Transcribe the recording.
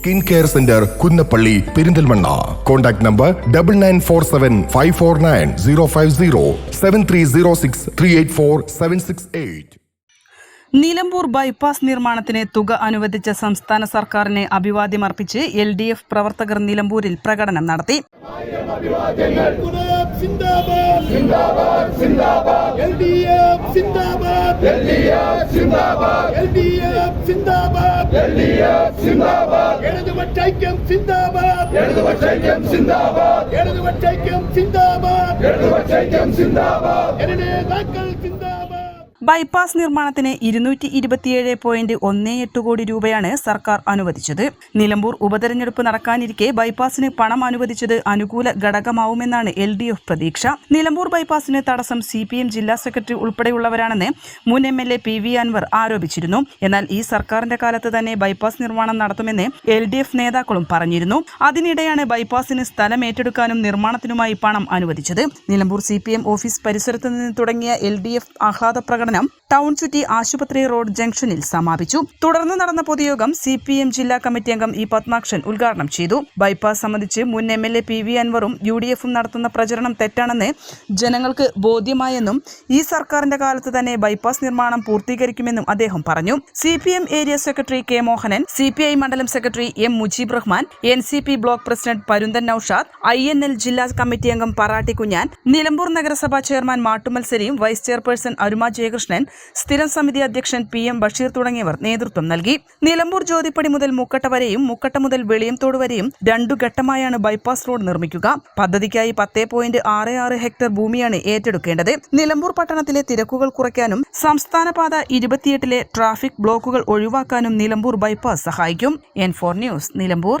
Skin care centre Kunnappally Perinthalmanna. Contact number double nine four seven five four nine zero five zero seven three zero six three eight four seven six eight Nilambur bypass നിർമ്മാണത്തിന് തുക അനുവദിച്ച സംസ്ഥാന സർക്കാരിനെ അഭിവാദ്യമർപ്പിച്ച് L D F പ്രവർത്തകർ നിലമ്പൂരിൽ പ്രകടനം നടത്തി. സിന്ദാബാദ്. സിന്ദാബാദ്. സിന്ദാബാദ് എൽഡിഎഫ് സിന്ദാബാദ്. സിന്ദാബാദ് എൽഡിഎഫ് സിന്ദാബാദ്. സിന്ദാബാദ് ഇടതുപക്ഷൈക്യം സിന്ദാബാദ്. സിന്ദാബാദ് ഇടതുപക്ഷൈക്യം സിന്ദാബാദ്. സിന്ദാബാദ് ജനനേതാക്കൾ സിന്ദാബാദ്. ബൈപ്പാസ് നിർമ്മാണത്തിന് ഇരുന്നൂറ്റി ഇരുപത്തിയേഴ് പോയിന്റ് ഒന്ന് എട്ട് കോടി രൂപയാണ് സർക്കാർ അനുവദിച്ചത്. നിലമ്പൂർ ഉപതെരഞ്ഞെടുപ്പ് നടക്കാനിരിക്കെ ബൈപ്പാസിന് പണം അനുവദിച്ചത് അനുകൂല ഘടകമാവുമെന്നാണ് എൽ ഡി എഫ് പ്രതീക്ഷ. നിലമ്പൂർ ബൈപ്പാസിന് തടസ്സം സി പി എം ജില്ലാ സെക്രട്ടറി ഉൾപ്പെടെയുള്ളവരാണെന്ന് മുൻ M L A P V Anvar ആരോപിച്ചിരുന്നു. എന്നാൽ ഈ സർക്കാരിന്റെ കാലത്ത് തന്നെ ബൈപ്പാസ് നിർമ്മാണം നടത്തുമെന്ന് എൽ ഡി എഫ് നേതാക്കളും പറഞ്ഞിരുന്നു. അതിനിടെയാണ് ബൈപ്പാസിന് സ്ഥലം ഏറ്റെടുക്കാനും നിർമ്മാണത്തിനുമായി പണം അനുവദിച്ചത്. നിലമ്പൂർ സി ഓഫീസ് പരിസരത്ത് നിന്ന് തുടങ്ങിയ എൽ ഡി എഫ് ആഹ്ലാദ പ്രകടനം ടൗൺ സിറ്റി ആശുപത്രി റോഡ് ജംഗ്ഷനിൽ സമാപിച്ചു. തുടർന്ന് നടന്ന പൊതുയോഗം സി പി എം ജില്ലാ കമ്മിറ്റി അംഗം ഇ പത്മാക്ഷൻ ഉദ്ഘാടനം ചെയ്തു. ബൈപ്പാസ് സംബന്ധിച്ച് മുൻ M L A P V അൻവറും U D എഫും നടത്തുന്ന പ്രചരണം തെറ്റാണെന്ന് ജനങ്ങൾക്ക് ബോധ്യമായെന്നും ഈ സർക്കാരിന്റെ കാലത്ത് തന്നെ ബൈപ്പാസ് നിർമ്മാണം പൂർത്തീകരിക്കുമെന്നും അദ്ദേഹം പറഞ്ഞു. C P M area secretary K Mohanan C P I മണ്ഡലം secretary M Mujeeb Rahman N C P block president Parunthan Noushad I N L ജില്ലാ കമ്മിറ്റി അംഗം പറാട്ടി കുഞ്ഞാൻ നിലമ്പൂർ നഗരസഭാ chairman Mattummal Saleem vice chairperson Aruma Jayakrishnan സ്ഥിരം സമിതി അധ്യക്ഷൻ P M Basheer തുടങ്ങിയവർ നേതൃത്വം നൽകി. നിലമ്പൂർ ജ്യോതിപ്പടി മുതൽ മുക്കട്ട വരെയും മുക്കട്ട മുതൽ വെളിയംതോട് വരെയും രണ്ടു ഘട്ടമായാണ് ബൈപ്പാസ് റോഡ് നിർമ്മിക്കുക. പദ്ധതിക്കായി പത്തേ പോയിന്റ് ആറ് ആറ് ഹെക്ടർ ഭൂമിയാണ് ഏറ്റെടുക്കേണ്ടത്. നിലമ്പൂർ പട്ടണത്തിലെ തിരക്കുകൾ കുറയ്ക്കാനും സംസ്ഥാന പാത ഇരുപത്തിയെട്ടിലെ ട്രാഫിക് ബ്ലോക്കുകൾ ഒഴിവാക്കാനും നിലമ്പൂർ ബൈപ്പാസ് സഹായിക്കും. N four news Nilambur.